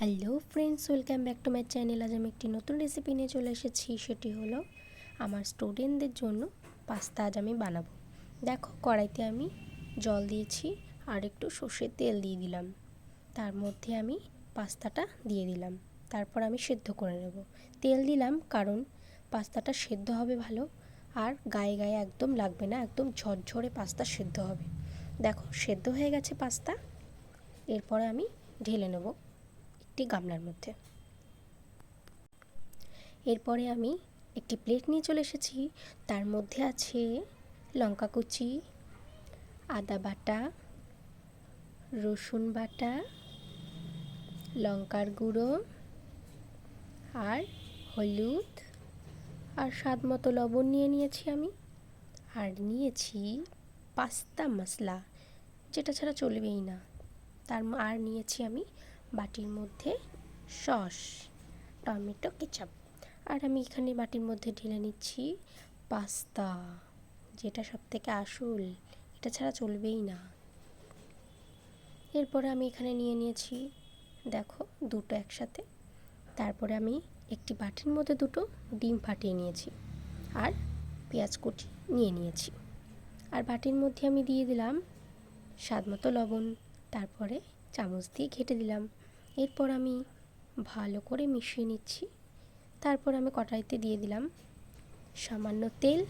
Hello friends welcome back to my channel আজ আমি একটি নতুন রেসিপি নিয়ে চলে এসেছি, সেটি হলো আমার স্টুডেন্টদের জন্য পাস্তা আজ আমি বানাবো। দেখো, কড়াইতে আমি জল দিয়েছি আর একটু সর্ষের তেল দিয়ে দিলাম। তার মধ্যে আমি পাস্তাটা দিয়ে দিলাম। তারপর আমি সেদ্ধ করে নেব। তেল দিলাম কারণ পাস্তাটা সেদ্ধ হবে ভালো আর গায়ে গায়ে একদম লাগবে না, একদম ঝরঝরে পাস্তা সেদ্ধ হবে। দেখো, সেদ্ধ হয়ে গেছে পাস্তা এরপরে আমি ঢেলে নেব। একটি গামলার মধ্যে। এরপরে আমি একটি প্লেট নিয়ে চলে এসেছি। তার মধ্যে আছে লঙ্কা কুচি, আদা বাটা, রসুন বাটা, লঙ্কার গুঁড়ো আর হলুদ আর স্বাদ মতো লবণ নিয়ে নিয়েছি আমি। আর নিয়েছি পাস্তা মশলা, যেটা ছাড়া চলবেই না। তার আর নিয়েছি আমি বাটির মধ্যে সস, টমেটো, কেচাপ। আর আমি এখানে বাটির মধ্যে ঢেলে নিচ্ছি পাস্তা, যেটা সব থেকে আসল। এটা ছাড়া চলবেই না। এরপরে আমি এখানে নিয়ে নিয়েছি, দেখো, দুটো একসাথে। তারপরে আমি একটি বাটির মধ্যে দুটো ডিম ফাটিয়ে নিয়েছি আর পেঁয়াজ কুচি নিয়ে নিয়েছি। আর বাটির মধ্যে আমি দিয়ে দিলাম স্বাদ মতো লবণ, তারপরে চামচ দিয়ে ঘেটে দিলাম। এরপর আমি ভালো করে মিশিয়ে নিচ্ছি। তারপর আমি কড়াইতে দিয়ে দিলাম সামান্য তেল।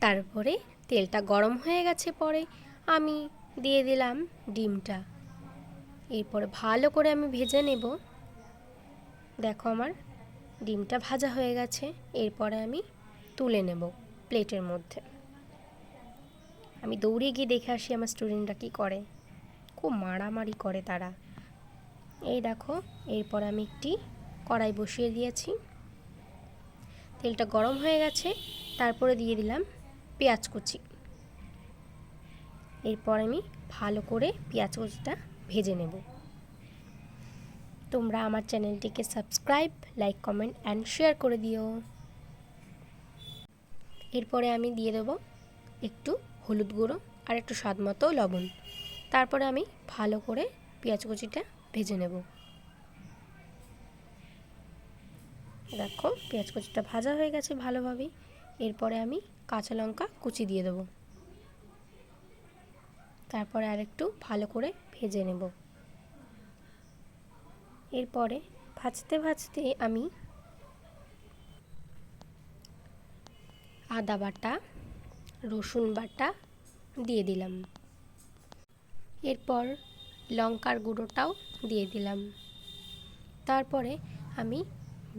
তারপরে তেলটা গরম হয়ে গেছে পরে আমি দিয়ে দিলাম ডিমটা। এরপরে ভালো করে আমি ভেজে নেব। দেখো আমার ডিমটা ভাজা হয়ে গেছে। এরপরে আমি তুলে নেব প্লেটের মধ্যে। আমি দৌড়ে গিয়ে দেখে আসি আমার স্টুডেন্টরা কী করে। খুব মারামারি করে তারা। এই দেখো, এরপর আমি একটি কড়াই বসিয়ে দিয়েছি। তেলটা গরম হয়ে গেছে, তারপরে দিয়ে দিলাম পেঁয়াজ কুচি। এরপর আমি ভালো করে পেঁয়াজ কুচিটা ভেজে নেব। তোমরা আমার চ্যানেলটিকে subscribe, like, comment, and share করে দিও। এরপরে আমি দিয়ে দেবো একটু হলুদ গুঁড়ো আর একটু স্বাদ মতো লবণ। তারপরে আমি ভালো করে পেঁয়াজ কুচিটা ভেজে নেব। দেখো, পেঁয়াজ কুচিটা ভাজা হয়ে গেছে ভালোভাবেই এরপরে আমি কাঁচা লঙ্কা কুচি দিয়ে দেবো। তারপরে আরেকটু ভালো করে ভেজে নেব। এরপরে ভাজতে ভাজতে আমি আদা বাটা, রসুন বাটা দিয়ে দিলাম। এরপর লঙ্কার গুঁড়োটাও দিয়ে দিলাম। তারপরে আমি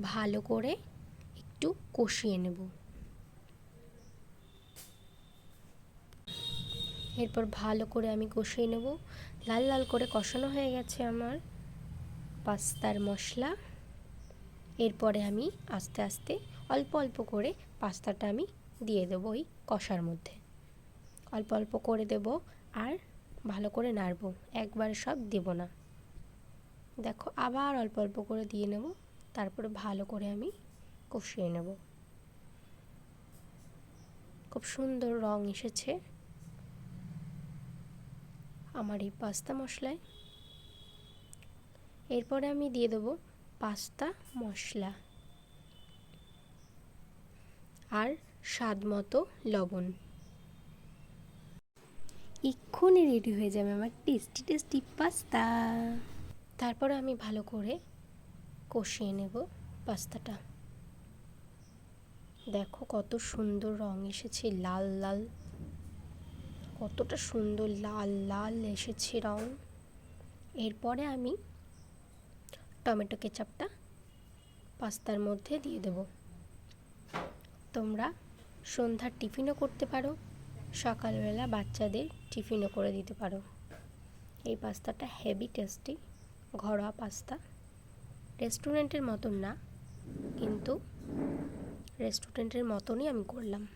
ভালো করে একটু কষিয়ে নেব। এরপর ভালো করে আমি কষিয়ে নেব। লাল লাল করে কষানো হয়ে গেছে আমার পাস্তার মশলা। এরপরে আমি আস্তে আস্তে অল্প অল্প করে পাস্তাটা আমি দিয়ে দেবো ওই কষার মধ্যে। অল্প অল্প করে দেব আর ভালো করে নাড়ব। একবারে সব দেব না। দেখো, আবার অল্প অল্প করে দিয়ে নেব। তারপরে ভালো করে আমি কষিয়ে নেব। খুব সুন্দর রং এসেছে আমার এই পাস্তা মশলায়। এরপরে আমি দিয়ে দেবো পাস্তা মশলা আর স্বাদ মতো লবণ। এক্ষুনি রেডি হয়ে যাবে আমার টেস্টি টেস্টি পাস্তা তারপরে আমি ভালো করে কষিয়ে নেব পাস্তাটা। দেখো কত সুন্দর রং এসেছে, লাল লাল। কতটা সুন্দর লাল লাল এসেছে রং। এরপরে আমি টমেটো কেচাপটা পাস্তার মধ্যে দিয়ে দেব। তোমরা সন্ধ্যার টিফিনও করতে পারো। সকালবেলা বাচ্চাদের টিফিনও করে দিতে পারো। এই পাস্তাটা হেভি টেস্টি ঘরোয়া পাস্তা। রেস্টুরেন্টের মতন না, কিন্তু রেস্টুরেন্টের মতনই আমি করলাম।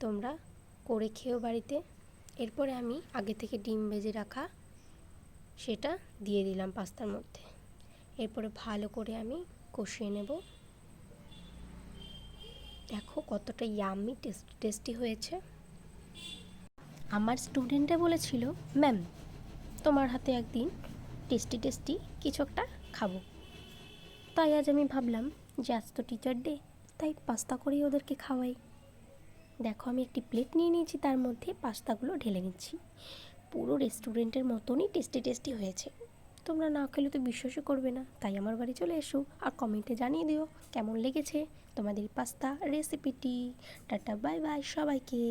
তোমরা করে খেয়েও বাড়িতে। এরপরে আমি আগে থেকে ডিম ভেজে রাখা সেটা দিয়ে দিলাম পাস্তার মধ্যে। এরপরে ভালো করে আমি কষিয়ে নেব। দেখো কতটা ইয়ামি টেস্টি হয়েছে। আমার স্টুডেন্টে বলেছিল ম্যাম তোমার হাতে একদিন টেস্টি টেস্টি কিছু একটা খাব। তাই আজ আমি ভাবলাম যে আজ তো টিচার ডে তাই পাস্তা করেই ওদেরকে খাওয়াই। দেখো আমি একটি প্লেট নিয়ে নিয়েছি, তার মধ্যে পাস্তাগুলো ঢেলে নিচ্ছি। পুরো রেস্টুরেন্টের মতনই টেস্টি টেস্টি হয়েছে। তোমরা না খেলে তো বিশ্বাসই করবে না। তাই আমার বাড়ি চলে এসো আর কমেন্টে জানিয়ে দিও কেমন লেগেছে তোমাদের পাস্তা রেসিপিটি টাটা বাই বাই সবাইকে।